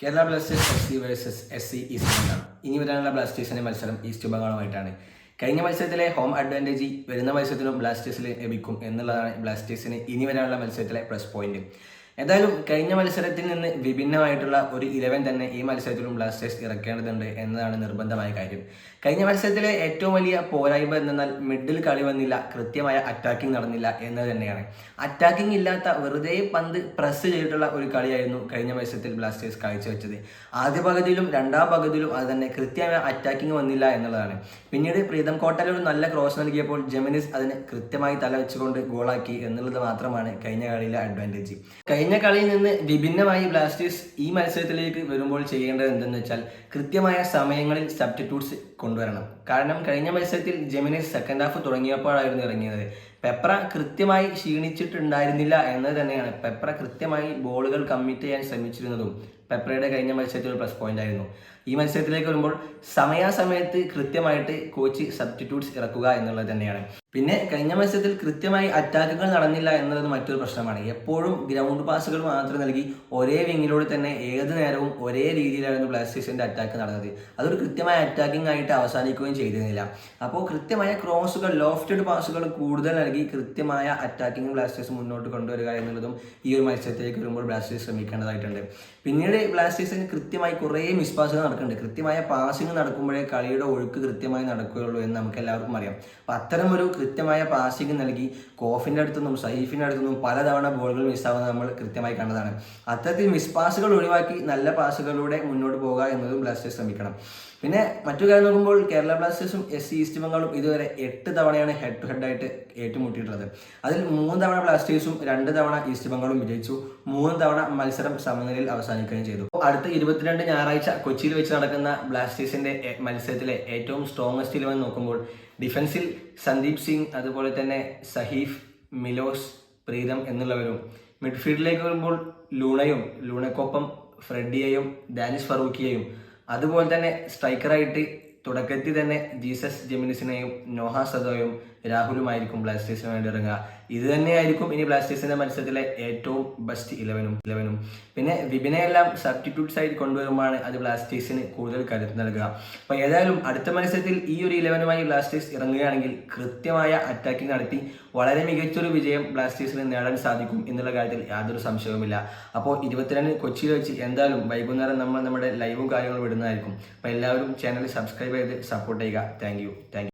Kerala Blasters F C versus S C East Bengal. ഇനി വരാനുള്ള ബ്ലാസ്റ്റേഴ്സിന്റെ മത്സരം ഈസ്റ്റ് ബംഗാളുമായിട്ടാണ്. കഴിഞ്ഞ മത്സരത്തിലെ ഹോം അഡ്വാന്റേജ് വരുന്ന മത്സരത്തിലും ബ്ലാസ്റ്റേഴ്സിൽ ലഭിക്കും എന്നുള്ളതാണ് ബ്ലാസ്റ്റേഴ്സിന് ഇനി വരാനുള്ള മത്സരത്തിലെ പ്ലസ് പോയിന്റ് എന്തായാലും കഴിഞ്ഞ മത്സരത്തിൽ നിന്ന് വിഭിന്നമായിട്ടുള്ള ഒരു ഇലവൻ തന്നെ ഈ മത്സരത്തിലും ബ്ലാസ്റ്റേഴ്സ് ഇറക്കേണ്ടതുണ്ട് എന്നതാണ് നിർബന്ധമായ കാര്യം. കഴിഞ്ഞ മത്സരത്തിലെ ഏറ്റവും വലിയ പോരായ്മ എന്നാൽ മിഡിൽ കളി വന്നില്ല കൃത്യമായ അറ്റാക്കിംഗ് നടന്നില്ല എന്നത് തന്നെയാണ്. അറ്റാക്കിംഗ് ഇല്ലാത്ത വെറുതെ പന്ത് പ്രസ് ചെയ്തിട്ടുള്ള ഒരു കളിയായിരുന്നു കഴിഞ്ഞ മത്സരത്തിൽ ബ്ലാസ്റ്റേഴ്സ് കാഴ്ചവെച്ചത്. ആദ്യ പകുതിയിലും രണ്ടാം പകുതിയിലും അത് തന്നെ കൃത്യമായ അറ്റാക്കിംഗ് വന്നില്ല എന്നുള്ളതാണ്. പിന്നീട് പ്രീതം കോട്ടയിൽ ഒരു നല്ല ക്രോസ് നൽകിയപ്പോൾ ജെമിനിസ് അതിന് കൃത്യമായി തല വെച്ചുകൊണ്ട് ഗോളാക്കി എന്നുള്ളത് മാത്രമാണ് കഴിഞ്ഞ കളിയിലെ അഡ്വാന്റേജ് കഴിഞ്ഞ കളിയിൽ നിന്ന് വിഭിന്നമായി ബ്ലാസ്റ്റേഴ്സ് ഈ മത്സരത്തിലേക്ക് വരുമ്പോൾ ചെയ്യേണ്ടത് എന്തെന്ന് വെച്ചാൽ കൃത്യമായ സമയങ്ങളിൽ സബ്സ്റ്റിറ്റ്യൂട്ട്സ് കൊണ്ടുവരണം. കാരണം കഴിഞ്ഞ മത്സരത്തിൽ ജെമിനി സെക്കൻഡ് ഹാഫ് തുടങ്ങിയപ്പോഴായിരുന്നു ഇറങ്ങിയത്. പെപ്ര കൃത്യമായി ക്ഷീണിച്ചിട്ടുണ്ടായിരുന്നില്ല എന്നത് തന്നെയാണ്. പെപ്ര കൃത്യമായി ബോളുകൾ കമ്മിറ്റ് ചെയ്യാൻ ശ്രമിച്ചിരുന്നതും പെപ്രയുടെ കഴിഞ്ഞ മത്സരത്തിൽ ഒരു പ്ലസ് പോയിന്റ് ആയിരുന്നു. ഈ മത്സരത്തിലേക്ക് വരുമ്പോൾ സമയാസമയത്ത് കൃത്യമായിട്ട് കോച്ച് സബ്സ്റ്റിറ്റ്യൂട്ട്സ് ഇറക്കുക എന്നുള്ളത് തന്നെയാണ്. പിന്നെ കഴിഞ്ഞ മത്സരത്തിൽ കൃത്യമായി അറ്റാക്കുകൾ നടന്നില്ല എന്നുള്ളത് മറ്റൊരു പ്രശ്നമാണ്. എപ്പോഴും ഗ്രൗണ്ട് പാസുകൾ മാത്രം നൽകി ഒരേ വിങ്ങിലൂടെ തന്നെ ഏത് നേരവും ഒരേ രീതിയിലായിരുന്നു ബ്ലാസ്റ്റേഴ്സിന്റെ അറ്റാക്ക് നടന്നത്. അതൊരു കൃത്യമായ അറ്റാക്കിംഗ് ആയിട്ട് അവസാനിക്കുകയും ചെയ്തിരുന്നില്ല. അപ്പോൾ കൃത്യമായ ക്രോസുകൾ ലോഫ്റ്റഡ് പാസുകൾ കൂടുതൽ നൽകി കൃത്യമായ അറ്റാക്കിംഗ് ബ്ലാസ്റ്റേഴ്സ് മുന്നോട്ട് കൊണ്ടുവരിക എന്നുള്ളതും ഈ ഒരു മത്സരത്തിലേക്ക് വരുമ്പോൾ ബ്ലാസ്റ്റേഴ്സ് ശ്രമിക്കേണ്ടതായിട്ടുണ്ട്. പിന്നീട് ബ്ലാസ്റ്റേഴ്സിന് കൃത്യമായി കുറേ മിസ്പാസുകൾ നടക്കുന്നുണ്ട്. കൃത്യമായ പാസിംഗ് നടക്കുമ്പോഴേ കളിയുടെ ഒഴുക്ക് കൃത്യമായി നടക്കുകയുള്ളൂ എന്ന് നമുക്ക് എല്ലാവർക്കും അറിയാം. അപ്പം അത്തരം ഒരു കൃത്യമായ പാസിംഗ് നൽകി കോഫിന്റെ അടുത്തുനിന്നും സൈഫിന്റെ അടുത്തുനിന്നും പലതവണ ബോളുകൾ മിസ്സാവുന്നത് നമ്മൾ കൃത്യമായി കണ്ടതാണ്. അത്തരത്തിൽ മിസ്പാസുകൾ ഒഴിവാക്കി നല്ല പാസുകളിലൂടെ മുന്നോട്ട് പോകുക എന്നതും ബ്ലാസ്റ്റേഴ്സ് ശ്രമിക്കണം. പിന്നെ മറ്റു കാര്യം നോക്കുമ്പോൾ കേരള ബ്ലാസ്റ്റേഴ്സും എസ് സി ഈസ്റ്റ് ബംഗാളും ഇതുവരെ എട്ട് തവണയാണ് ഹെഡ് ടു ഹെഡ് ആയിട്ട് ഏറ്റുമുട്ടിയിട്ടുള്ളത് അതിൽ മൂന്ന് തവണ ബ്ലാസ്റ്റേഴ്സും രണ്ട് തവണ ഈസ്റ്റ് ബംഗാളും വിജയിച്ചു. മൂന്ന് തവണ മത്സരം സമനിലയിൽ അവസാനിക്കുകയും ചെയ്തു. അടുത്ത ഇരുപത്തിരണ്ട് ഞായറാഴ്ച കൊച്ചിയിൽ വെച്ച് നടക്കുന്ന ബ്ലാസ്റ്റേഴ്സിന്റെ മത്സരത്തിലെ ഏറ്റവും സ്ട്രോങ്സ്റ്റ് ഇലവൻ നോക്കുമ്പോൾ ഡിഫൻസിൽ സന്ദീപ് സിംഗ് അതുപോലെ തന്നെ സഹീഫ് മിലോസ് പ്രീതം എന്നുള്ളവരും. മിഡ്ഫീൽഡിലേക്ക് വരുമ്പോൾ ലൂണയും ലൂണയ്ക്കൊപ്പം ഫ്രെഡിയെയും ഡാനിഷ് ഫറൂഖിയെയും. അതുപോലെ തന്നെ സ്ട്രൈക്കറായിട്ട് തുടക്കത്തിൽ തന്നെ ജീസസ് ജെമിനിസിനെയും നോഹ സദോയും രാഹുലുമായിരിക്കും ബ്ലാസ്റ്റേഴ്സിന് വേണ്ടി ഇറങ്ങുക. ഇത് തന്നെയായിരിക്കും ഇനി ബ്ലാസ്റ്റേഴ്സിന്റെ മത്സരത്തിലെ ഏറ്റവും ബെസ്റ്റ് ഇലവനും ഇലവനും പിന്നെ വിപിനെയെല്ലാം സബ്സ്റ്റിറ്റ്യൂട്ട്സ് ആയി കൊണ്ടുവരുമ്പോഴാണ് അത് ബ്ലാസ്റ്റേഴ്സിന് കൂടുതൽ കരുത്ത് നൽകുക. അപ്പോൾ ഏതായാലും അടുത്ത മത്സരത്തിൽ ഈ ഒരു ഇലവനുമായി ബ്ലാസ്റ്റേഴ്സ് ഇറങ്ങുകയാണെങ്കിൽ കൃത്യമായ അറ്റാക്കിംഗ് നടത്തി വളരെ മികച്ചൊരു വിജയം ബ്ലാസ്റ്റേഴ്സിന് നേടാൻ സാധിക്കും എന്നുള്ള കാര്യത്തിൽ യാതൊരു സംശയവുമില്ല. അപ്പോൾ ഇരുപത്തിരണ്ട് കൊച്ചിയിൽ വെച്ച് എന്തായാലും വൈകുന്നേരം നമ്മൾ നമ്മുടെ ലൈവും കാര്യങ്ങളും വിടുന്നതായിരിക്കും അപ്പോൾ എല്ലാവരും ചാനൽ സബ്സ്ക്രൈബ് ചെയ്ത് സപ്പോർട്ട് ചെയ്യുക. Thank you thank